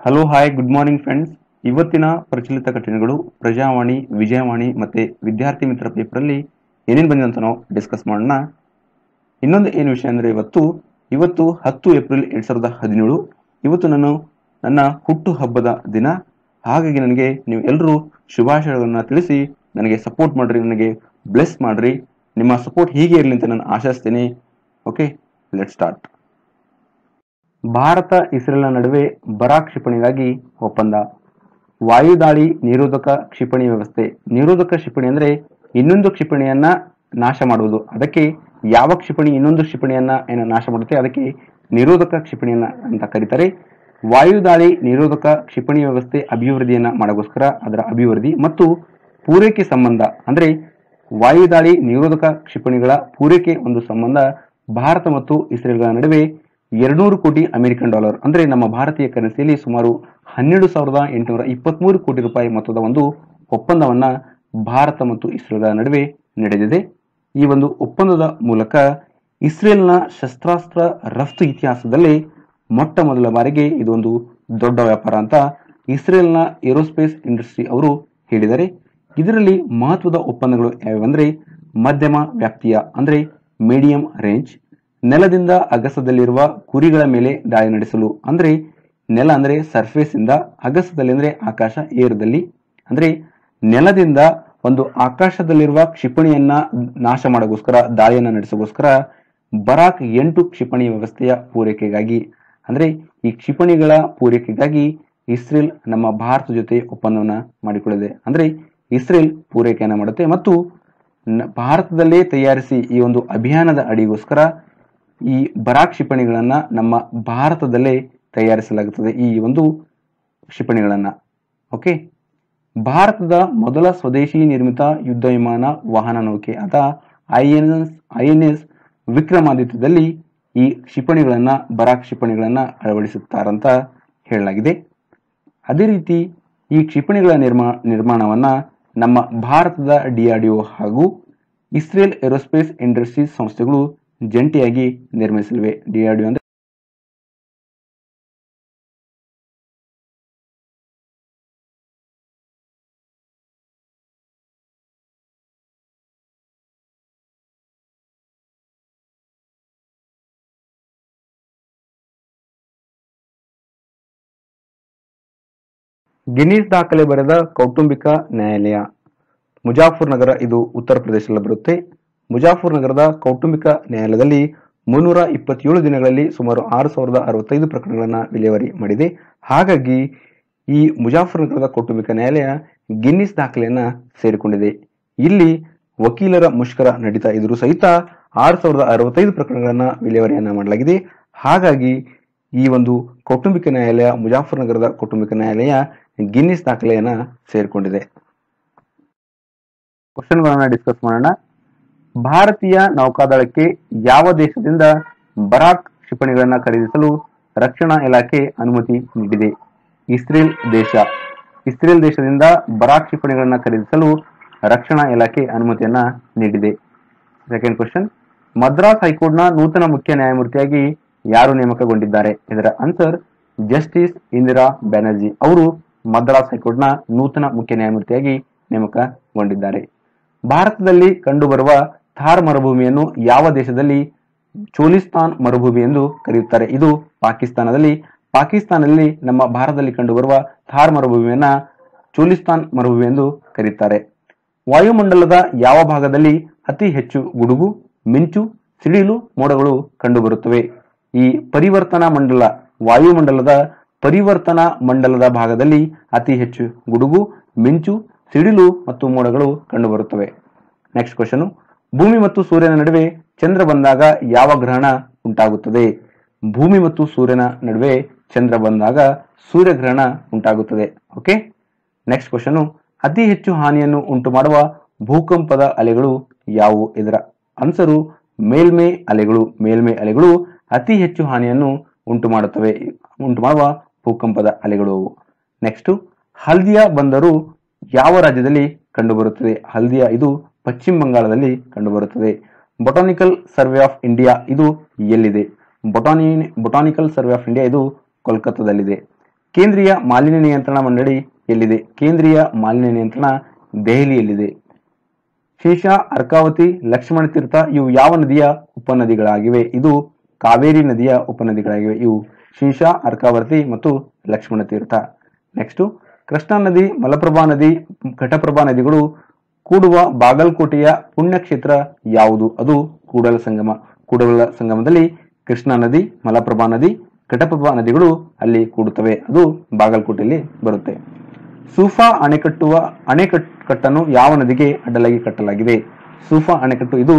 Hello hi good morning friends ಇವತ್ತಿನ ಪ್ರಚಲಿತ ಘಟನೆಗಳು ಪ್ರಜಾವಾಣಿ, ವಿಜಯವಾಣಿ ಮತ್ತೆ ವಿದ್ಯಾರ್ಥಿ ಮಿತ್ರ ಪೇಪರಲ್ಲಿ ಏನೇನು ಬಂದಿದೆ ಅಂತ ನಾವು ಡಿಸ್ಕಸ್ ಮಾಡೋಣ. ಇನ್ನೊಂದು ಏನು ವಿಷಯ ಅಂದರೆ ಇವತ್ತು ಇವತ್ತು ಹತ್ತು ಏಪ್ರಿಲ್ ಎರಡ್ ಸಾವಿರದ ಹದಿನೇಳು, ಇವತ್ತು ನಾನು ನನ್ನ ಹುಟ್ಟು ಹಬ್ಬದ ದಿನ. ಹಾಗಾಗಿ ನನಗೆ ನೀವು ಎಲ್ಲರೂ ಶುಭಾಶಯಗಳನ್ನು ತಿಳಿಸಿ, ನನಗೆ ಸಪೋರ್ಟ್ ಮಾಡ್ರಿ, ನನಗೆ ಬ್ಲೆಸ್ ಮಾಡ್ರಿ. ನಿಮ್ಮ ಸಪೋರ್ಟ್ ಹೀಗೆ ಇರಲಿ ಅಂತ ನಾನು ಆಶಿಸ್ತೇನೆ. ಓಕೆ ಲೆಟ್ ಸ್ಟಾರ್ಟ್ ಭಾರತ ಇಸ್ರೇಲ್ನ ನಡುವೆ ಬರ ಕ್ಷಿಪಣಿಗಾಗಿ ಒಪ್ಪಂದ. ವಾಯುದಾಳಿ ನಿರೋಧಕ ಕ್ಷಿಪಣಿ ವ್ಯವಸ್ಥೆ. ನಿರೋಧಕ ಕ್ಷಿಪಣಿ ಅಂದ್ರೆ ಇನ್ನೊಂದು ಕ್ಷಿಪಣಿಯನ್ನ ನಾಶ ಮಾಡುವುದು. ಅದಕ್ಕೆ ಯಾವ ಕ್ಷಿಪಣಿ ಇನ್ನೊಂದು ಕ್ಷಿಪಣಿಯನ್ನ ಏನು ನಾಶ ಮಾಡುತ್ತೆ, ಅದಕ್ಕೆ ನಿರೋಧಕ ಕ್ಷಿಪಣಿಯನ್ನ ಅಂತ ಕರೀತಾರೆ. ವಾಯುದಾಳಿ ನಿರೋಧಕ ಕ್ಷಿಪಣಿ ವ್ಯವಸ್ಥೆ ಅಭಿವೃದ್ಧಿಯನ್ನ ಮಾಡಗೋಸ್ಕರ ಅದರ ಅಭಿವೃದ್ಧಿ ಮತ್ತು ಪೂರೈಕೆ ಸಂಬಂಧ. ಅಂದ್ರೆ ವಾಯುದಾಳಿ ನಿರೋಧಕ ಕ್ಷಿಪಣಿಗಳ ಪೂರೈಕೆ ಒಂದು ಸಂಬಂಧ ಭಾರತ ಮತ್ತು ಇಸ್ರೇಲ್ಗಳ ನಡುವೆ ಎರಡ್ನೂರು ಕೋಟಿ ಅಮೆರಿಕನ್ ಡಾಲರ್, ಅಂದ್ರೆ ನಮ್ಮ ಭಾರತೀಯ ಕರೆನ್ಸಿಯಲ್ಲಿ ಸುಮಾರು ಹನ್ನೆರಡು ಸಾವಿರದ ಎಂಟುನೂರ ಇಪ್ಪತ್ಮೂರು ಕೋಟಿ ರೂಪಾಯಿ ಮೊತ್ತದ ಒಂದು ಒಪ್ಪಂದವನ್ನ ಭಾರತ ಮತ್ತು ಇಸ್ರೇಲ್ಗಳ ನಡುವೆ ನಡೆದಿದೆ. ಈ ಒಂದು ಒಪ್ಪಂದದ ಮೂಲಕ ಇಸ್ರೇಲ್ನ ಶಸ್ತ್ರಾಸ್ತ್ರ ರಫ್ತು ಇತಿಹಾಸದಲ್ಲಿ ಮೊಟ್ಟ ಮೊದಲ ಬಾರಿಗೆ ಇದೊಂದು ದೊಡ್ಡ ವ್ಯಾಪಾರ ಅಂತ ಇಸ್ರೇಲ್ನ ಏರೋಸ್ಪೇಸ್ ಇಂಡಸ್ಟ್ರಿ ಅವರು ಹೇಳಿದ್ದಾರೆ. ಇದರಲ್ಲಿ ಮಹತ್ವದ ಒಪ್ಪಂದಗಳು ಯಾವ್ಯಾವಂದ್ರೆ ಮಧ್ಯಮ ವ್ಯಾಪ್ತಿಯ, ಅಂದ್ರೆ ಮೀಡಿಯಂ ರೇಂಜ್ ನೆಲದಿಂದ ಅಗಸದಲ್ಲಿರುವ ಕುರಿಗಳ ಮೇಲೆ ದಾಳಿ ನಡೆಸಲು, ಅಂದ್ರೆ ನೆಲ ಅಂದ್ರೆ ಸರ್ಫೇಸ್ ಇಂದ ಅಗಸದಲ್ಲಿ ಅಂದ್ರೆ ಆಕಾಶ ಏರದಲ್ಲಿ, ಅಂದ್ರೆ ನೆಲದಿಂದ ಒಂದು ಆಕಾಶದಲ್ಲಿರುವ ಕ್ಷಿಪಣಿಯನ್ನ ನಾಶ ಮಾಡೋಗೋಸ್ಕರ, ದಾಳಿಯನ್ನ ನಡೆಸೋಗೋಸ್ಕರ ಬರಾಕ್ ಎಂಟು ಕ್ಷಿಪಣಿ ವ್ಯವಸ್ಥೆಯ ಪೂರೈಕೆಗಾಗಿ, ಅಂದ್ರೆ ಈ ಕ್ಷಿಪಣಿಗಳ ಪೂರೈಕೆಗಾಗಿ ಇಸ್ರೇಲ್ ನಮ್ಮ ಭಾರತ ಜೊತೆ ಒಪ್ಪಂದವನ್ನ ಮಾಡಿಕೊಳ್ಳಿದೆ ಅಂದ್ರೆ ಇಸ್ರೇಲ್ ಪೂರೈಕೆಯನ್ನ ಮಾಡುತ್ತೆ ಮತ್ತು ಭಾರತದಲ್ಲೇ ತಯಾರಿಸಿ ಈ ಒಂದು ಅಭಿಯಾನದ ಅಡಿಗೋಸ್ಕರ ಈ ಬರಾ ಕ್ಷಿಪಣಿಗಳನ್ನು ನಮ್ಮ ಭಾರತದಲ್ಲೇ ತಯಾರಿಸಲಾಗುತ್ತದೆ. ಈ ಒಂದು ಕ್ಷಿಪಣಿಗಳನ್ನು. ಓಕೆ ಭಾರತದ ಮೊದಲ ಸ್ವದೇಶಿ ನಿರ್ಮಿತ ಯುದ್ಧ ವಿಮಾನ ವಾಹನ ನೌಕೆ ಆದ ಎನ್ ಎಸ್ ವಿಕ್ರಮಾದಿತ್ಯದಲ್ಲಿ ಈ ಕ್ಷಿಪಣಿಗಳನ್ನು ಬರಾ ಕ್ಷಿಪಣಿಗಳನ್ನ ಅಳವಡಿಸುತ್ತಾರಂತ ಹೇಳಲಾಗಿದೆ. ಅದೇ ರೀತಿ ಈ ಕ್ಷಿಪಣಿಗಳ ನಿರ್ಮಾ, ನಿರ್ಮಾಣವನ್ನು ನಮ್ಮ ಭಾರತದ ಡಿಆರ್ಡಿಒ ಹಾಗೂ ಇಸ್ರೇಲ್ ಏರೋಸ್ಪೇಸ್ ಇಂಡಸ್ಟ್ರೀಸ್ ಸಂಸ್ಥೆಗಳು ಜಂಟಿಯಾಗಿ ನಿರ್ಮಿಸಲಿವೆ. ಡಿಆರ್ಡಿಒ ಅಂದ್ರೆ ಗಿನ್ನೀಸ್ ದಾಖಲೆ ಬರೆದ ಕೌಟುಂಬಿಕ ನ್ಯಾಯಾಲಯ. ಮುಜಾಫರ್ ನಗರ ಇದು ಉತ್ತರ ಪ್ರದೇಶದಲ್ಲಿ ಬರುತ್ತೆ. ಮುಜಾಫರ್ ನಗರದ ಕೌಟುಂಬಿಕ ನ್ಯಾಯಾಲಯದಲ್ಲಿ ಮುನ್ನೂರ ಇಪ್ಪತ್ತೇಳು ದಿನಗಳಲ್ಲಿ ಸುಮಾರು ಆರು ಸಾವಿರದ ಅರವತ್ತೈದು ಪ್ರಕರಣಗಳನ್ನು ವಿಲೇವಾರಿ ಮಾಡಿದೆ. ಹಾಗಾಗಿ ಈ ಮುಜಾಫರ್ ನಗರದ ಕೌಟುಂಬಿಕ ನ್ಯಾಯಾಲಯ ಗಿನ್ನಿಸ್ ದಾಖಲೆಯನ್ನು ಸೇರಿಕೊಂಡಿದೆ. ಇಲ್ಲಿ ವಕೀಲರ ಮುಷ್ಕರ ನಡೀತಾ ಇದ್ರು ಸಹಿತ ಆರು ಸಾವಿರದ ಅರವತ್ತೈದು ಪ್ರಕರಣಗಳನ್ನು ವಿಲೇವಾರಿಯನ್ನು ಮಾಡಲಾಗಿದೆ. ಹಾಗಾಗಿ ಈ ಒಂದು ಕೌಟುಂಬಿಕ ನ್ಯಾಯಾಲಯ ಮುಜಾಫರ್ ನಗರದ ಕೌಟುಂಬಿಕ ನ್ಯಾಯಾಲಯ ಗಿನ್ನಿಸ್ ದಾಖಲೆಯನ್ನು ಸೇರಿಕೊಂಡಿದೆ. ಕ್ವಶನ್ಗಳನ್ನು ಡಿಸ್ಕಸ್ ಮಾಡೋಣ. ಭಾರತೀಯ ನೌಕಾದಳಕ್ಕೆ ಯಾವ ದೇಶದಿಂದ ಬರಾಕ್ ಕ್ಷಿಪಣಿಗಳನ್ನ ಖರೀದಿಸಲು ರಕ್ಷಣಾ ಇಲಾಖೆ ಅನುಮತಿ ನೀಡಿದೆ? ಇಸ್ರೇಲ್ ದೇಶ. ಇಸ್ರೇಲ್ ದೇಶದಿಂದ ಬರಾಕ್ ಕ್ಷಿಪಣಿಗಳನ್ನ ಖರೀದಿಸಲು ರಕ್ಷಣಾ ಇಲಾಖೆ ಅನುಮತಿಯನ್ನ ನೀಡಿದೆ. ಸೆಕೆಂಡ್ ಕ್ವಶನ್ ಮದ್ರಾಸ್ ಹೈಕೋರ್ಟ್ನ ನೂತನ ಮುಖ್ಯ ನ್ಯಾಯಮೂರ್ತಿಯಾಗಿ ಯಾರು ನೇಮಕಗೊಂಡಿದ್ದಾರೆ? ಇದರ ಆನ್ಸರ್ ಜಸ್ಟಿಸ್ ಇಂದಿರಾ ಬ್ಯಾನರ್ಜಿ ಅವರು ಮದ್ರಾಸ್ ಹೈಕೋರ್ಟ್ನ ನೂತನ ಮುಖ್ಯ ನ್ಯಾಯಮೂರ್ತಿಯಾಗಿ ನೇಮಕಗೊಂಡಿದ್ದಾರೆ. ಭಾರತದಲ್ಲಿ ಕಂಡುಬರುವ ಥಾರ್ ಮರುಭೂಮಿಯನ್ನು ಯಾವ ದೇಶದಲ್ಲಿ? ಚೋಲಿಸ್ತಾನ್ ಮರುಭೂಮಿ ಎಂದು ಕರೆಯುತ್ತಾರೆ. ಇದು ಪಾಕಿಸ್ತಾನದಲ್ಲಿ. ಪಾಕಿಸ್ತಾನದಲ್ಲಿ ನಮ್ಮ ಭಾರತದಲ್ಲಿ ಕಂಡುಬರುವ ಥಾರ್ ಮರುಭೂಮಿಯನ್ನ ಚೋಲಿಸ್ತಾನ್ ಮರುಭೂಮಿ ಎಂದು ಕರೆಯುತ್ತಾರೆ. ವಾಯುಮಂಡಲದ ಯಾವ ಭಾಗದಲ್ಲಿ ಅತಿ ಹೆಚ್ಚು ಗುಡುಗು, ಮಿಂಚು, ಸಿಡಿಲು ಮೋಡಗಳು ಕಂಡುಬರುತ್ತವೆ? ಈ ಪರಿವರ್ತನಾ ಮಂಡಲ, ವಾಯುಮಂಡಲದ ಪರಿವರ್ತನಾ ಮಂಡಲದ ಭಾಗದಲ್ಲಿ ಅತಿ ಹೆಚ್ಚು ಗುಡುಗು, ಮಿಂಚು, ಸಿಡಿಲು ಮತ್ತು ಮೋಡಗಳು ಕಂಡುಬರುತ್ತವೆ. ನೆಕ್ಸ್ಟ್ ಕ್ವಶನ್ ಭೂಮಿ ಮತ್ತು ಸೂರ್ಯನ ನಡುವೆ ಚಂದ್ರ ಬಂದಾಗ ಯಾವ ಗ್ರಹಣ ಉಂಟಾಗುತ್ತದೆ? ಭೂಮಿ ಮತ್ತು ಸೂರ್ಯನ ನಡುವೆ ಚಂದ್ರ ಬಂದಾಗ ಸೂರ್ಯಗ್ರಹಣ ಉಂಟಾಗುತ್ತದೆ. ಓಕೆ ನೆಕ್ಸ್ಟ್ ಕ್ವಶನ್ ಅತಿ ಹೆಚ್ಚು ಹಾನಿಯನ್ನು ಉಂಟು ಮಾಡುವ ಭೂಕಂಪದ ಅಲೆಗಳು ಯಾವುವು? ಇದರ ಆನ್ಸರು ಮೇಲ್ಮೈ ಅಲೆಗಳು. ಮೇಲ್ಮೈ ಅಲೆಗಳು ಅತಿ ಹೆಚ್ಚು ಹಾನಿಯನ್ನು ಉಂಟು ಮಾಡುತ್ತವೆ. ಉಂಟು ಮಾಡುವ ಭೂಕಂಪದ ಅಲೆಗಳು ನೆಕ್ಸ್ಟ್ ಹಲ್ದಿಯಾ ಬಂದರು ಯಾವ ರಾಜ್ಯದಲ್ಲಿ ಕಂಡುಬರುತ್ತದೆ? ಹಲ್ದಿಯಾ ಇದು ಪಶ್ಚಿಮ ಬಂಗಾಳದಲ್ಲಿ ಕಂಡುಬರುತ್ತದೆ. ಬೊಟಾನಿಕಲ್ ಸರ್ವೆ ಆಫ್ ಇಂಡಿಯಾ ಇದು ಎಲ್ಲಿದೆ? Botany botanical survey of India ಇದು ಕೋಲ್ಕತ್ತಾದಲ್ಲಿದೆ. ಕೇಂದ್ರೀಯ ಮಾಲಿನ್ಯ ನಿಯಂತ್ರಣ ಮಂಡಳಿ ಎಲ್ಲಿದೆ? ಕೇಂದ್ರೀಯ ಮಾಲಿನ್ಯ ನಿಯಂತ್ರಣ ದೆಹಲಿಯಲ್ಲಿದೆ. ಶೇಷ, ಅರ್ಕಾವತಿ, ಲಕ್ಷ್ಮಣ ತೀರ್ಥ ಇವು ಯಾವ ನದಿಯ ಉಪನದಿಗಳಾಗಿವೆ? ಇದು ಕಾವೇರಿ ನದಿಯ ಉಪನದಿಗಳಾಗಿವೆ. ಇವು ಶೀಶ ಅರ್ಕಾವತಿ ಮತ್ತು ಲಕ್ಷ್ಮಣ ತೀರ್ಥ. ನೆಕ್ಸ್ಟ್ ಕೃಷ್ಣಾ ನದಿ, ಮಲಪ್ರಭಾ ನದಿ, ಘಟಪ್ರಭಾ ನದಿಗಳು ಕೂಡುವ ಬಾಗಲಕೋಟೆಯ ಪುಣ್ಯಕ್ಷೇತ್ರ ಯಾವುದು? ಅದು ಕೂಡಲ ಸಂಗಮ. ಕೂಡಲ ಸಂಗಮದಲ್ಲಿ ಕೃಷ್ಣಾ ನದಿ, ಮಲಪ್ರಭಾ ನದಿ ಘಟಪ್ರಭಾ ನದಿಗಳು ಅಲ್ಲಿ ಕೂಡುತ್ತವೆ. ಅದು ಬಾಗಲಕೋಟೆಯಲ್ಲಿ ಬರುತ್ತೆ. ಸೂಫಾ ಅಣೆಕಟ್ಟುವ ಅಣೆಕಟ್ಟನ್ನು ಯಾವ ನದಿಗೆ ಅಡ್ಡಲಾಗಿ ಕಟ್ಟಲಾಗಿದೆ? ಸೂಫಾ ಅಣೆಕಟ್ಟು ಇದು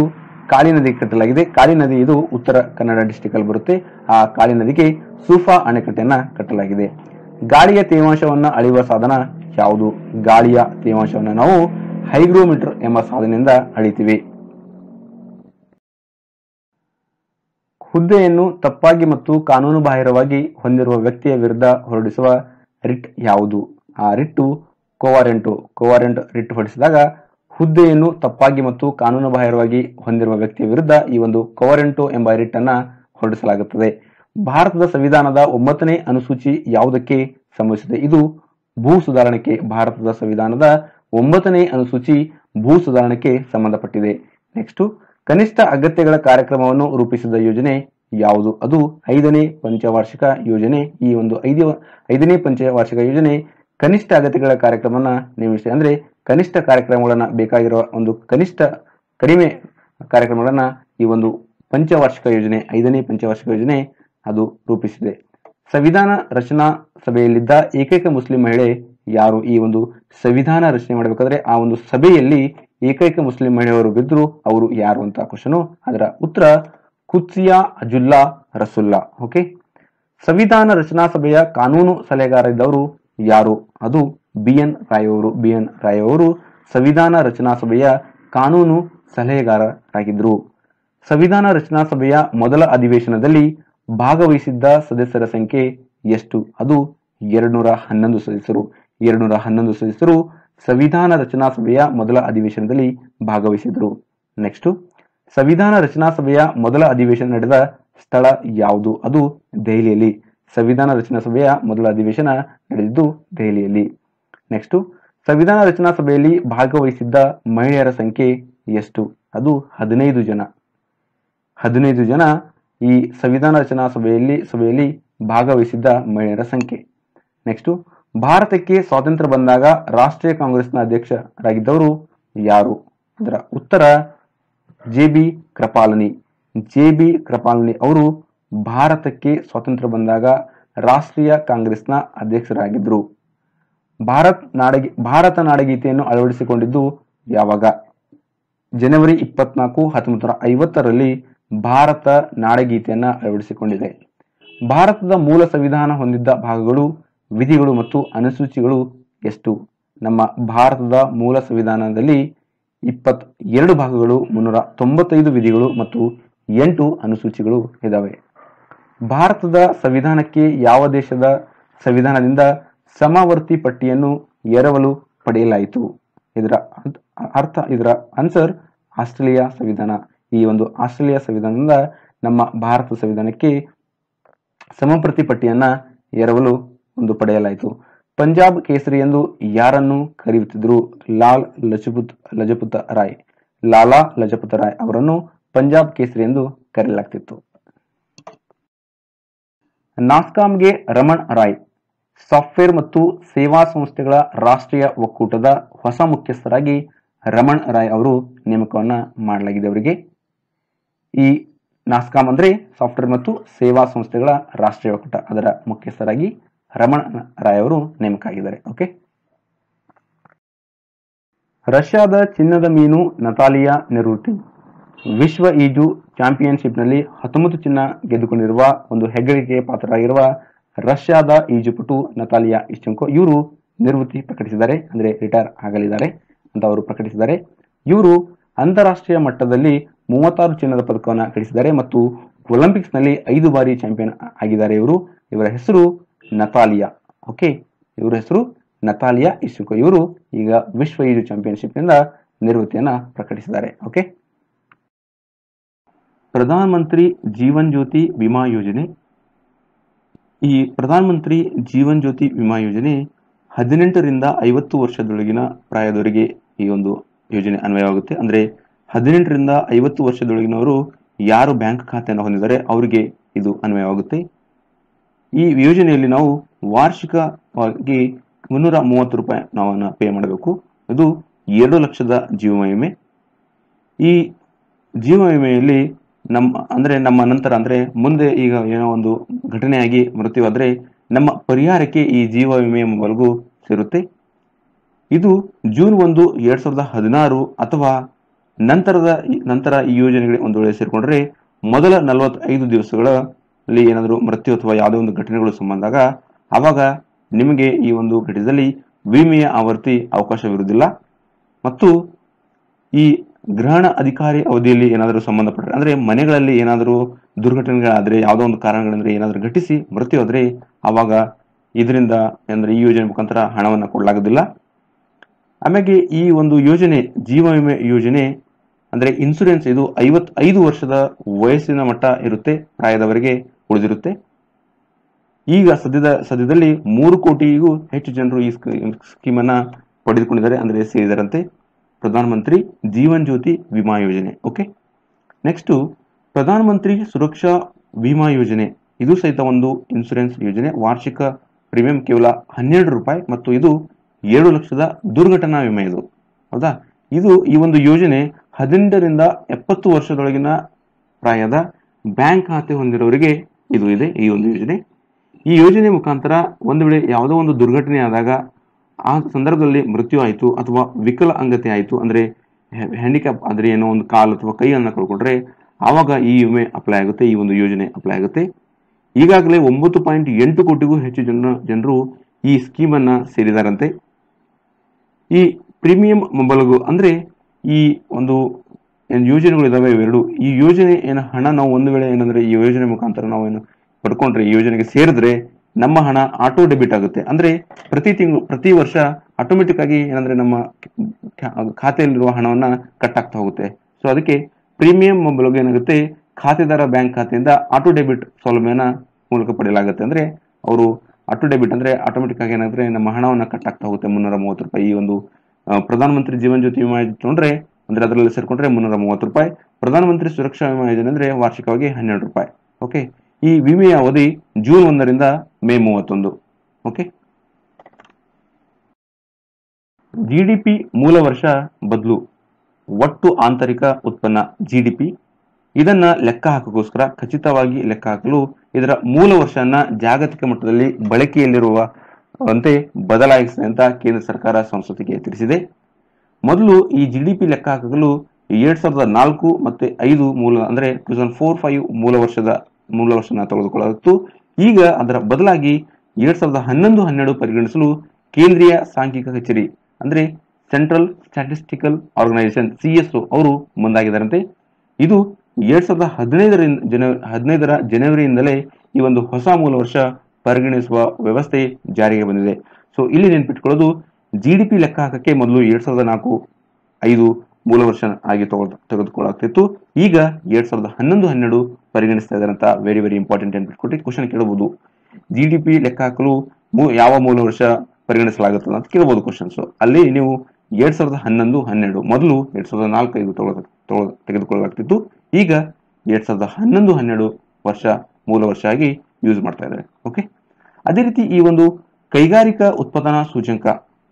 ಕಾಳಿ ನದಿಗೆ ಕಟ್ಟಲಾಗಿದೆ. ಕಾಳಿ ನದಿ ಇದು ಉತ್ತರ ಕನ್ನಡ ಡಿಸ್ಟಿಕ್ ಅಲ್ಲಿ ಬರುತ್ತೆ. ಆ ಕಾಳಿ ನದಿಗೆ ಸೂಫಾ ಅಣೆಕಟ್ಟೆಯನ್ನ ಕಟ್ಟಲಾಗಿದೆ. ಗಾಳಿಯ ತೇವಾಂಶವನ್ನ ಅಳೆಯುವ ಸಾಧನ ಯಾವುದು? ಗಾಳಿಯ ತೇವಾಂಶವನ್ನು ನಾವು ಹೈಗ್ರೋಮೀಟರ್ ಎಂಬ ಸಾಧನೆಯಿಂದ ಅಳಿತೀವಿ. ಹುದ್ದೆಯನ್ನು ತಪ್ಪಾಗಿ ಮತ್ತು ಕಾನೂನು ಬಾಹಿರವಾಗಿ ಹೊಂದಿರುವ ವ್ಯಕ್ತಿಯ ವಿರುದ್ಧ ಹೊರಡಿಸುವ ರಿಟ್ ಯಾವುದು? ಆ ರಿಟ್ಟು ಕೋವಾರೆಂಟು. ಕೋವಾರೆಂಟ್ ರಿಟ್ ಹೊರಡಿಸಿದಾಗ ಹುದ್ದೆಯನ್ನು ತಪ್ಪಾಗಿ ಮತ್ತು ಕಾನೂನು ಬಾಹಿರವಾಗಿ ಹೊಂದಿರುವ ವ್ಯಕ್ತಿಯ ವಿರುದ್ಧ ಈ ಒಂದು ಕೋವಾರೆಂಟು ಎಂಬ ರಿಟ್ ಅನ್ನ ಹೊರಡಿಸಲಾಗುತ್ತದೆ. ಭಾರತದ ಸಂವಿಧಾನದ ಒಂಬತ್ತನೇ ಅನುಸೂಚಿ ಯಾವುದಕ್ಕೆ ಸಂಬಂಧಿಸಿದೆ? ಇದು ಭೂ ಸುಧಾರಣೆಗೆ ಭಾರತದ ಸಂವಿಧಾನದ ಒಂಬತ್ತನೇ ಅನುಸೂಚಿ ಭೂ ಸುಧಾರಣೆಗೆ ಸಂಬಂಧಪಟ್ಟಿದೆ. ನೆಕ್ಸ್ಟ್ ಕನಿಷ್ಠ ಅಗತ್ಯಗಳ ಕಾರ್ಯಕ್ರಮವನ್ನು ರೂಪಿಸಿದ ಯೋಜನೆ ಯಾವುದು? ಅದು ಐದನೇ ಪಂಚವಾರ್ಷಿಕ ಯೋಜನೆ. ಈ ಒಂದು ಐದು ಐದನೇ ಪಂಚವಾರ್ಷಿಕ ಯೋಜನೆ ಕನಿಷ್ಠ ಅಗತ್ಯಗಳ ಕಾರ್ಯಕ್ರಮನ ನೇಮಿಸಿದೆ ಅಂದರೆ ಕನಿಷ್ಠ ಕಾರ್ಯಕ್ರಮಗಳನ್ನ ಬೇಕಾಗಿರುವ ಒಂದು ಕನಿಷ್ಠ ಕಡಿಮೆ ಕಾರ್ಯಕ್ರಮಗಳನ್ನ ಈ ಒಂದು ಪಂಚವಾರ್ಷಿಕ ಯೋಜನೆ, ಐದನೇ ಪಂಚವಾರ್ಷಿಕ ಯೋಜನೆ ಅದು ರೂಪಿಸಿದೆ. ಸಂವಿಧಾನ ರಚನಾ ಸಭೆಯಲ್ಲಿದ್ದ ಏಕೈಕ ಮುಸ್ಲಿಂ ಮಹಿಳೆ ಯಾರು ಈ ಒಂದು ಸಂವಿಧಾನ ರಚನೆ ಮಾಡಬೇಕಾದ್ರೆ ಆ ಒಂದು ಸಭೆಯಲ್ಲಿ ಏಕೈಕ ಮುಸ್ಲಿಂ ಮಹಿಳೆಯವರು ಬಿದ್ದರು ಅವರು ಯಾರು ಅಂತ ಕ್ವಶನು ಅದರ ಉತ್ತರ ಕುತ್ಸಿಯಾ ಅಜುಲ್ಲಾ ರಸುಲ್ಲಾ ಓಕೆ ಸಂವಿಧಾನ ರಚನಾ ಸಭೆಯ ಕಾನೂನು ಸಲಹೆಗಾರ ಇದ್ದವರು ಯಾರು? ಅದು ಬಿ ಎನ್ ರಾಯ್ ಅವರು ಬಿ ಎನ್ ರಾಯ್ ಅವರು ಸಂವಿಧಾನ ರಚನಾ ಸಭೆಯ ಕಾನೂನು ಸಲಹೆಗಾರರಾಗಿದ್ದರು ಸಂವಿಧಾನ ರಚನಾ ಸಭೆಯ ಮೊದಲ ಅಧಿವೇಶನದಲ್ಲಿ ಭಾಗವಹಿಸಿದ್ದ ಸದಸ್ಯರ ಸಂಖ್ಯೆ ಎಷ್ಟು? ಅದು ಎರಡ್ನೂರ ಹನ್ನೊಂದು ಸದಸ್ಯರು. ಎರಡ್ನೂರ ಹನ್ನೊಂದು ಸದಸ್ಯರು ಸಂವಿಧಾನ ರಚನಾ ಸಭೆಯ ಮೊದಲ ಅಧಿವೇಶನದಲ್ಲಿ ಭಾಗವಹಿಸಿದರು ನೆಕ್ಸ್ಟ್ ಸಂವಿಧಾನ ರಚನಾ ಸಭೆಯ ಮೊದಲ ಅಧಿವೇಶನ ನಡೆದ ಸ್ಥಳ ಯಾವುದು? ಅದು ದೆಹಲಿಯಲ್ಲಿ. ಸಂವಿಧಾನ ರಚನಾ ಸಭೆಯ ಮೊದಲ ಅಧಿವೇಶನ ನಡೆದಿದ್ದು ದೆಹಲಿಯಲ್ಲಿ. ನೆಕ್ಸ್ಟ್ ಸಂವಿಧಾನ ರಚನಾ ಸಭೆಯಲ್ಲಿ ಭಾಗವಹಿಸಿದ್ದ ಮಹಿಳೆಯರ ಸಂಖ್ಯೆ ಎಷ್ಟು? ಅದು ಹದಿನೈದು ಜನ. ಹದಿನೈದು ಜನ ಈ ಸಂವಿಧಾನ ರಚನಾ ಸಭೆಯಲ್ಲಿ ಸಭೆಯಲ್ಲಿ ಭಾಗವಹಿಸಿದ್ದ ಮಹಿಳೆಯರ ಸಂಖ್ಯೆ. ನೆಕ್ಸ್ಟ್ ಭಾರತಕ್ಕೆ ಸ್ವಾತಂತ್ರ್ಯ ಬಂದಾಗ ರಾಷ್ಟ್ರೀಯ ಕಾಂಗ್ರೆಸ್ನ ಅಧ್ಯಕ್ಷರಾಗಿದ್ದವರು ಯಾರು? ಅದರ ಉತ್ತರ, J B Kripalani. J B Kripalani ಅವರು ಭಾರತಕ್ಕೆ ಸ್ವಾತಂತ್ರ್ಯ ಬಂದಾಗ ರಾಷ್ಟ್ರೀಯ ಕಾಂಗ್ರೆಸ್ನ ಅಧ್ಯಕ್ಷರಾಗಿದ್ದರು. ಭಾರತ್ ನಾಡಗಿ, ಭಾರತ ನಾಡಗೀತೆಯನ್ನು ಅಳವಡಿಸಿಕೊಂಡಿದ್ದು ಯಾವಾಗ? ಜನವರಿ ಇಪ್ಪತ್ನಾಲ್ಕು ಹತ್ತೊಂಬತ್ತು ನೂರ ಐವತ್ತರಲ್ಲಿ ಭಾರತ ನಾಡಗೀತೆಯನ್ನು ಅಳವಡಿಸಿಕೊಂಡಿದೆ. ಭಾರತದ ಮೂಲ ಸಂವಿಧಾನ ಹೊಂದಿದ್ದ ಭಾಗಗಳು ವಿಧಿಗಳು ಮತ್ತು ಅನುಸೂಚಿಗಳು ಎಷ್ಟು? ನಮ್ಮ ಭಾರತದ ಮೂಲ ಸಂವಿಧಾನದಲ್ಲಿ ಇಪ್ಪತ್ ಎರಡು ಭಾಗಗಳು ಮುನ್ನೂರ ತೊಂಬತ್ತೈದು ವಿಧಿಗಳು ಮತ್ತು ಎಂಟು ಅನುಸೂಚಿಗಳು ಇದ್ದಾವೆ ಭಾರತದ ಸಂವಿಧಾನಕ್ಕೆ ಯಾವ ದೇಶದ ಸಂವಿಧಾನದಿಂದ ಸಮವರ್ತಿ ಪಟ್ಟಿಯನ್ನು ಎರವಲು ಪಡೆಯಲಾಯಿತು? ಇದರ ಅರ್ಥ- ಅರ್ಥ, ಇದರ ಆನ್ಸರ್ ಆಸ್ಟ್ರೇಲಿಯಾ ಸಂವಿಧಾನ. ಈ ಒಂದು ಆಸ್ಟ್ರೇಲಿಯಾ ಸಂವಿಧಾನದಿಂದ ನಮ್ಮ ಭಾರತ ಸಂವಿಧಾನಕ್ಕೆ ಸಮಪ್ರತಿ ಪಟ್ಟಿಯನ್ನ ಎರವಲು ಒಂದು ಪಡೆಯಲಾಯಿತು. ಪಂಜಾಬ್ ಕೇಸರಿ ಎಂದು ಯಾರನ್ನು ಕರೆಯುತ್ತಿದ್ದರು? ಲಾಲ್ ಲಜಪುತ್, ಲಜಪುತ ರಾಯ್. ಲಾಲಾ ಲಜಪುತ ರಾಯ್ ಅವರನ್ನು ಪಂಜಾಬ್ ಕೇಸರಿ ಎಂದು ಕರೆಯಲಾಗ್ತಿತ್ತು. ನಾಸ್ಕಾಂಗೆ ರಮಣ್ ರಾಯ್. ಸಾಫ್ಟ್ವೇರ್ ಮತ್ತು ಸೇವಾ ಸಂಸ್ಥೆಗಳ ರಾಷ್ಟ್ರೀಯ ಒಕ್ಕೂಟದ ಹೊಸ ಮುಖ್ಯಸ್ಥರಾಗಿ ರಮಣ್ ರಾಯ್ ಅವರು ನೇಮಕವನ್ನ ಮಾಡಲಾಗಿದೆ ಅವರಿಗೆ. ಈ ನಾಸ್ಕಾಂ ಅಂದ್ರೆ ಸಾಫ್ಟ್ವೇರ್ ಮತ್ತು ಸೇವಾ ಸಂಸ್ಥೆಗಳ ರಾಷ್ಟ್ರೀಯ ಒಕ್ಕೂಟ ಅದರ ಮುಖ್ಯಸ್ಥರಾಗಿ ರಮಣ್ ರಾಯ್ ಅವರು ನೇಮಕ ಆಗಿದ್ದಾರೆ ಓಕೆ ರಷ್ಯಾದ ಚಿನ್ನದ ಮೀನು ನತಾಲಿಯಾ ನಿವೃತ್ತಿ ವಿಶ್ವ ಈಜು ಚಾಂಪಿಯನ್ಶಿಪ್ನಲ್ಲಿ ಹತ್ತೊಂಬತ್ತು ಚಿನ್ನ ಗೆದ್ದುಕೊಂಡಿರುವ ಒಂದು ಹೆಗ್ಗಳಿಕೆ ಪಾತ್ರರಾಗಿರುವ ರಷ್ಯಾದ ಈಜುಪಟು ನತಾಲಿಯಾ ಇಶ್ಚಂಕೋ ಇವರು ನಿವೃತ್ತಿ ಪ್ರಕಟಿಸಿದ್ದಾರೆ. ಅಂದ್ರೆ ರಿಟೈರ್ ಆಗಲಿದ್ದಾರೆ ಅಂತ ಅವರು ಪ್ರಕಟಿಸಿದ್ದಾರೆ. ಇವರು ಅಂತಾರಾಷ್ಟ್ರೀಯ ಮಟ್ಟದಲ್ಲಿ ಮೂವತ್ತಾರು ಚಿನ್ನದ ಪದಕವನ್ನು ಗಳಿಸಿದ್ದಾರೆ ಮತ್ತು ಒಲಿಂಪಿಕ್ಸ್ನಲ್ಲಿ ಐದು ಬಾರಿ ಚಾಂಪಿಯನ್ ಆಗಿದ್ದಾರೆ ಇವರು. ಇವರ ಹೆಸರು ನತಾಲಿಯಾ. ಓಕೆ ಇವರ ಹೆಸರು ನತಾಲಿಯಾ ಇಸುಕೋ ಇವರು ಈಗ ವಿಶ್ವ ಈಜು ಚಾಂಪಿಯನ್ಶಿಪ್ ನಿವೃತ್ತಿಯನ್ನು ನಿವೃತ್ತಿಯನ್ನ ಪ್ರಕಟಿಸಿದ್ದಾರೆ. ಓಕೆ ಪ್ರಧಾನ ಮಂತ್ರಿ ಜೀವನ್ ಜ್ಯೋತಿ ವಿಮಾ ಯೋಜನೆ. ಈ ಪ್ರಧಾನ ಮಂತ್ರಿ ಜೀವನ್ ಜ್ಯೋತಿ ವಿಮಾ ಯೋಜನೆ ಹದಿನೆಂಟರಿಂದ ಐವತ್ತು ವರ್ಷದೊಳಗಿನ ಪ್ರಾಯದವರಿಗೆ ಈ ಒಂದು ಯೋಜನೆ ಅನ್ವಯವಾಗುತ್ತೆ. ಅಂದ್ರೆ ಹದಿನೆಂಟರಿಂದ ಐವತ್ತು ವರ್ಷದೊಳಗಿನವರು ಯಾರು ಬ್ಯಾಂಕ್ ಖಾತೆಯನ್ನು ಹೊಂದಿದ್ದಾರೆ, ಅವರಿಗೆ ಇದು ಅನ್ವಯವಾಗುತ್ತೆ. ಈ ಯೋಜನೆಯಲ್ಲಿ ನಾವು ವಾರ್ಷಿಕವಾಗಿ ಮುನ್ನೂರ ಮೂವತ್ತು ರೂಪಾಯಿ ನಾವು ಪೇ ಮಾಡಬೇಕು. ಅದು ಎರಡು ಲಕ್ಷದ ಜೀವ ವಿಮೆ ಈ ಜೀವ ವಿಮೆಯಲ್ಲಿ ನಮ್ಮ ಅಂದ್ರೆ ನಮ್ಮ ನಂತರ, ಅಂದ್ರೆ ಮುಂದೆ ಈಗ ಏನೋ ಒಂದು ಘಟನೆಯಾಗಿ ಮೃತ್ಯುವಾದರೆ ನಮ್ಮ ಪರಿಹಾರಕ್ಕೆ ಈ ಜೀವ ವಿಮೆ ಎಂಬವರೆಗೂ ಸೇರುತ್ತೆ. ಇದು ಜೂನ್ ಒಂದು, ಎರಡ್ ಸಾವಿರದ ಹದಿನಾರು ಅಥವಾ ನಂತರದ, ನಂತರ ಈ ಯೋಜನೆಗಳಿಗೆ ಒಂದು ವೇಳೆ ಸೇರಿಕೊಂಡ್ರೆ ಮೊದಲ ನಲವತ್ತೈದು ದಿವಸಗಳಲ್ಲಿ ಏನಾದರೂ ಮೃತ್ಯು ಅಥವಾ ಯಾವುದೇ ಒಂದು ಘಟನೆಗಳು ಸಂಬಂಧಾಗ ಆವಾಗ ನಿಮಗೆ ಈ ಒಂದು ಘಟನೆಯಲ್ಲಿ ವಿಮೆಯ ಆವರ್ತಿ ಅವಕಾಶವಿರುವುದಿಲ್ಲ ಮತ್ತು ಈ ಗ್ರಹಣ ಅಧಿಕಾರಿ ಅವಧಿಯಲ್ಲಿ ಏನಾದರೂ ಸಂಬಂಧಪಟ್ಟರೆ, ಅಂದರೆ ಮನೆಗಳಲ್ಲಿ ಏನಾದರೂ ದುರ್ಘಟನೆಗಳಾದರೆ, ಯಾವುದೋ ಒಂದು ಕಾರಣಗಳಂದರೆ ಏನಾದರೂ ಘಟಿಸಿ ಮೃತ್ಯು ಆದರೆ ಆವಾಗ ಇದರಿಂದ ಅಂದ್ರೆ ಈ ಯೋಜನೆ ಮುಖಾಂತರ ಹಣವನ್ನು ಕೊಡಲಾಗುವುದಿಲ್ಲ. ಆಮೇಲೆ ಈ ಒಂದು ಯೋಜನೆ, ಜೀವ ವಿಮೆ ಯೋಜನೆ ಅಂದ್ರೆ ಇನ್ಸೂರೆನ್ಸ್ ಇದು ಐವತ್ತೈದು ವರ್ಷದ ವಯಸ್ಸಿನ ಮಟ್ಟ ಇರುತ್ತೆ, ಪ್ರಾಯದವರೆಗೆ ಉಳಿದಿರುತ್ತೆ. ಈಗ ಸದ್ಯದ, ಸದ್ಯದಲ್ಲಿ ಮೂರು ಕೋಟಿಗೂ ಹೆಚ್ಚು ಜನರು ಈ ಸ್ಕೀಮ್ ಅನ್ನ ಪಡೆದುಕೊಂಡಿದ್ದಾರೆ. ಅಂದ್ರೆ ಸೇರಿದರಂತೆ ಪ್ರಧಾನ ಮಂತ್ರಿ ಜೀವನ್ ಜ್ಯೋತಿ ವಿಮಾ ಯೋಜನೆ, ಓಕೆ? ನೆಕ್ಸ್ಟ್ ಪ್ರಧಾನ ಮಂತ್ರಿ ಸುರಕ್ಷಾ ವಿಮಾ ಯೋಜನೆ. ಇದು ಸಹಿತ ಒಂದು ಇನ್ಸೂರೆನ್ಸ್ ಯೋಜನೆ. ವಾರ್ಷಿಕ ಪ್ರೀಮಿಯಂ ಕೇವಲ ಹನ್ನೆರಡು ರೂಪಾಯಿ ಮತ್ತು ಇದು ಎರಡು ಲಕ್ಷದ ದುರ್ಘಟನಾ ವಿಮೆ ಇದು. ಹೌದಾ? ಇದು ಈ ಒಂದು ಯೋಜನೆ ಹದಿನೆಂಟರಿಂದ ಎಪ್ಪತ್ತು ವರ್ಷದೊಳಗಿನ ಪ್ರಾಯದ ಬ್ಯಾಂಕ್ ಖಾತೆ ಹೊಂದಿರೋರಿಗೆ ಇದು ಇದೆ, ಈ ಒಂದು ಯೋಜನೆ. ಈ ಯೋಜನೆ ಮುಖಾಂತರ ಒಂದು ವೇಳೆ ಯಾವುದೋ ಒಂದು ದುರ್ಘಟನೆ ಆದಾಗ ಆ ಸಂದರ್ಭದಲ್ಲಿ ಮೃತ್ಯು ಆಯಿತು ಅಥವಾ ವಿಕಲ ಅಂಗತೆ ಆಯಿತು ಅಂದರೆ ಹ್ಯಾಂಡಿಕ್ಯಾಪ್ ಆದರೆ ಏನೋ ಒಂದು ಕಾಲು ಅಥವಾ ಕೈಯನ್ನು ಕಳ್ಕೊಂಡ್ರೆ ಆವಾಗ ಈ ವಿಮೆ ಅಪ್ಲೈ ಆಗುತ್ತೆ, ಈ ಒಂದು ಯೋಜನೆ ಅಪ್ಲೈ ಆಗುತ್ತೆ. ಈಗಾಗಲೇ ಒಂಬತ್ತು ಪಾಯಿಂಟ್ ಎಂಟು ಕೋಟಿಗೂ ಹೆಚ್ಚು ಜನ, ಜನರು ಈ ಸ್ಕೀಮನ್ನು ಸೇರಿದಾರಂತೆ. ಈ ಪ್ರೀಮಿಯಂ ಮೊಬಲಗು ಅಂದ್ರೆ ಈ ಒಂದು ಏನು ಯೋಜನೆಗಳು ಇದಾವೆ ಇವೆರಡು. ಈ ಯೋಜನೆ ಏನು ಹಣ ನಾವು ಒಂದು ವೇಳೆ ಏನಂದ್ರೆ ಈ ಯೋಜನೆ ಮುಖಾಂತರ ನಾವು ಏನು ಪಡ್ಕೊಂಡ್ರೆ, ಈ ಯೋಜನೆಗೆ ಸೇರಿದ್ರೆ ನಮ್ಮ ಹಣ ಆಟೋ ಡೆಬಿಟ್ ಆಗುತ್ತೆ. ಅಂದ್ರೆ ಪ್ರತಿ ತಿಂಗಳು, ಪ್ರತಿ ವರ್ಷ ಆಟೋಮೆಟಿಕ್ ಆಗಿ ಏನಂದ್ರೆ ನಮ್ಮ ಖಾತೆಯಲ್ಲಿರುವ ಹಣವನ್ನ ಕಟ್ ಆಗ್ತಾ ಹೋಗುತ್ತೆ. ಸೊ ಅದಕ್ಕೆ ಪ್ರೀಮಿಯಂ ಮೊಬೈಲ್ಗೆ ಏನಾಗುತ್ತೆ, ಖಾತೆದಾರ ಬ್ಯಾಂಕ್ ಖಾತೆಯಿಂದ ಆಟೋ ಡೆಬಿಟ್ ಸೌಲಭ್ಯನ ಮೂಲಕ ಪಡೆಯಲಾಗುತ್ತೆ. ಅಂದ್ರೆ ಅವರು ಆಟೋ ಡೆಬಿಟ್ ಅಂದ್ರೆ ಆಟೋಮೆಟಿಕ್ ಆಗಿ ಏನಾದ್ರೆ ನಮ್ಮ ಹಣವನ್ನ ಕಟ್ ಆಗ್ತಾ ಹೋಗುತ್ತೆ ಮುನ್ನೂರ ಮೂವತ್ತು ರೂಪಾಯಿ ಈ ಒಂದು ಆ, ಪ್ರಧಾನ ಮಂತ್ರಿ ಜೀವನ್ ಜ್ಯೋತಿ ವಿಮಾ ಯೋಜನೆ ತಗೊಂಡ್ರೆ ಅಂದ್ರೆ ಅದರಲ್ಲಿ ಸೇರ್ಕೊಂಡ್ರೆ ಮುನ್ನೂರ ಮೂವತ್ತು ರೂಪಾಯಿ. ಪ್ರಧಾನ ಮಂತ್ರಿ ಸುರಕ್ಷಾ ವಿಮಾ ಯೋಜನೆ ಅಂದ್ರೆ ವಾರ್ಷಿಕವಾಗಿ ಹನ್ನೆರಡು ರೂಪಾಯಿ. ಓಕೆ ಈ ವಿಮೆಯ ಅವಧಿ ಜೂನ್ ಒಂದರಿಂದ ಮೇ ಮೂವತ್ತೊಂದು. ಓಕೆ ಜಿಡಿಪಿ ಮೂಲ ವರ್ಷ ಬದಲು ಒಟ್ಟು ಆಂತರಿಕ ಉತ್ಪನ್ನ ಜಿಡಿಪಿ ಇದನ್ನ ಲೆಕ್ಕ ಹಾಕೋಕ್ಕೋಸ್ಕರ ಖಚಿತವಾಗಿ ಲೆಕ್ಕ ಹಾಕಲು ಇದರ ಮೂಲ ವರ್ಷನ ಜಾಗತಿಕ ಮಟ್ಟದಲ್ಲಿ ಬಳಕೆಯಲ್ಲಿರುವಂತೆ ಬದಲಾಯಿಸಿದೆ ಅಂತ ಕೇಂದ್ರ ಸರ್ಕಾರ ಸಂಸತ್ತಿಗೆ ತಿಳಿಸಿದೆ. ಮೊದಲು ಈ ಜಿ ಡಿ ಪಿ ಲೆಕ್ಕ ಹಾಕಲು ಎರಡ್ ಸಾವಿರದ ನಾಲ್ಕು ಮತ್ತೆ ಐದು ಮೂಲ ಅಂದ್ರೆ ಟೂ ತೌಸಂಡ್ ಫೋರ್ ಫೈವ್ ಮೂಲ ವರ್ಷದ ಮೂಲ ವರ್ಷನ ತೆಗೆದುಕೊಳ್ಳಲಾಗಿತ್ತು. ಈಗ ಅದರ ಬದಲಾಗಿ ಎರಡ್ ಸಾವಿರದ ಹನ್ನೊಂದು, ಹನ್ನೆರಡು ಪರಿಗಣಿಸಲು ಕೇಂದ್ರೀಯ ಸಾಂಖ್ಯಿಕ ಕಚೇರಿ ಅಂದ್ರೆ ಸೆಂಟ್ರಲ್ ಸ್ಟ್ಯಾಟಿಸ್ಟಿಕಲ್ ಆರ್ಗನೈಸೇಷನ್ ಸಿಎಸ್ಒ ಅವರು ಮುಂದಾಗಿದ್ದಾರಂತೆ. ಇದು ಎರಡ್ ಸಾವಿರದ ಹದಿನೈದರಿಂದ ಜನ ಹದಿನೈದರ ಜನವರಿಯಿಂದಲೇ ಈ ಒಂದು ಹೊಸ ಮೂಲ ವರ್ಷ ಪರಿಗಣಿಸುವ ವ್ಯವಸ್ಥೆ ಜಾರಿಗೆ ಬಂದಿದೆ. ಸೊ ಇಲ್ಲಿ ನೆನ್ಪಿಟ್ಕೊಳ್ಳೋದು ಜಿ ಡಿ ಪಿ ಲೆಕ್ಕ ಹಾಕಕ್ಕೆ ಮೊದಲು ಎರಡ್ ಸಾವಿರದ ನಾಲ್ಕು ಐದು ಮೂಲ ವರ್ಷ ಆಗಿ ತಗೊಳ್ ತೆಗೆದುಕೊಳ್ಳಾಗ್ತಿತ್ತು ಈಗ ಎರಡ್ ಸಾವಿರದ ಹನ್ನೊಂದು, ಹನ್ನೆರಡು ಪರಿಗಣಿಸ್ತಾ ಇದ್ದಾರೆ ಅಂತ ವೆರಿ ವೆರಿ ಇಂಪಾರ್ಟೆಂಟ್ ಅನ್ಬಿಟ್ಕೊಟ್ಟು ಕ್ವಶನ್ ಕೇಳಬಹುದು ಜಿ ಡಿ ಪಿ ಲೆಕ್ಕ ಹಾಕಲು ಯಾವ ಮೂಲ ವರ್ಷ ಪರಿಗಣಿಸಲಾಗುತ್ತದೆ ಅಂತ ಕೇಳಬಹುದು ಕ್ವಶನ್ಸ್ ಅಲ್ಲಿ ನೀವು ಎರಡ್ ಸಾವಿರದ ಹನ್ನೊಂದು, ಹನ್ನೆರಡು ಮೊದಲು ಎರಡ್ ಸಾವಿರದ ನಾಲ್ಕು ಐದು ತೆಗೆದುಕೊಳ್ಳಲಾಗ್ತಿತ್ತು. ಈಗ ಎರಡ್ ಸಾವಿರದ ಹನ್ನೊಂದು, ಹನ್ನೆರಡು ವರ್ಷ ಮೂಲ ವರ್ಷ ಆಗಿ ಯೂಸ್ ಮಾಡ್ತಾ ಇದ್ದಾರೆ. ಓಕೆ ಅದೇ ರೀತಿ ಈ ಒಂದು ಕೈಗಾರಿಕಾ ಉತ್ಪಾದನಾ ಸೂಚಂಕ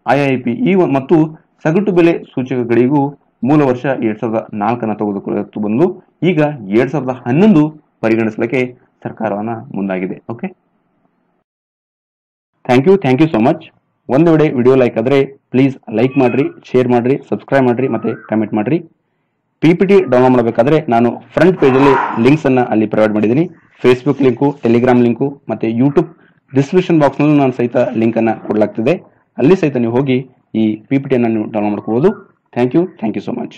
ಐಐಪಿ ಈ ಒ- ಮತ್ತು ಸಗಟು ಬೆಲೆ ಸೂಚಕಗಳಿಗೂ ಮೂಲ ವರ್ಷ ಎರಡ್ ಸಾವಿರದ ನಾಲ್ಕನ್ನ ತೆಗೆದುಕೊಳ್ಳುತ್ತ ಬಂದು ಈಗ ಎರಡ್ ಸಾವಿರದ ಹನ್ನೊಂದು ಪರಿಗಣಿಸಲಿಕ್ಕೆ ಸರ್ಕಾರವನ್ನ ಮುಂದಾಗಿದೆ. Okay thank you thank you so much ಒಂದು ವೇಳೆ ವಿಡಿಯೋ ಲೈಕ್ ಆದ್ರೆ ಪ್ಲೀಸ್ ಲೈಕ್ ಮಾಡ್ರಿ ಶೇರ್ ಮಾಡ್ರಿ ಸಬ್ಸ್ಕ್ರೈಬ್ ಮಾಡ್ರಿ, ಮತ್ತೆ ಕಮೆಂಟ್ ಮಾಡ್ರಿ. ಪಿ ಪಿ ಟಿ ಡೌನ್ಲೋಡ್ ಮಾಡಬೇಕಾದ್ರೆ ನಾನು ಫ್ರಂಟ್ ಪೇಜಲ್ಲಿ ಲಿಂಕ್ಸ್ ಅನ್ನ ಅಲ್ಲಿ ಪ್ರೊವೈಡ್ ಮಾಡಿದ್ದೀನಿ. ಫೇಸ್ಬುಕ್ ಲಿಂಕು ಟೆಲಿಗ್ರಾಮ್ ಲಿಂಕು ಮತ್ತೆ ಯೂಟ್ಯೂಬ್ ಡಿಸ್ಕ್ರಿಪ್ಷನ್ ಬಾಕ್ಸ್ನಲ್ಲೂ ನಾನು ಸಹಿತ ಲಿಂಕ್ ಅನ್ನ ಕೊಡಲಾಗ್ತಿದೆ. ಅಲ್ಲಿ ಸಹಿತ ನೀವು ಹೋಗಿ ಈ ಪಿ ಪಿ ಟಿಯನ್ನು ನೀವು ಡೌನ್ಲೋಡ್ ಮಾಡ್ಕೋಬಹುದು thank you thank you so much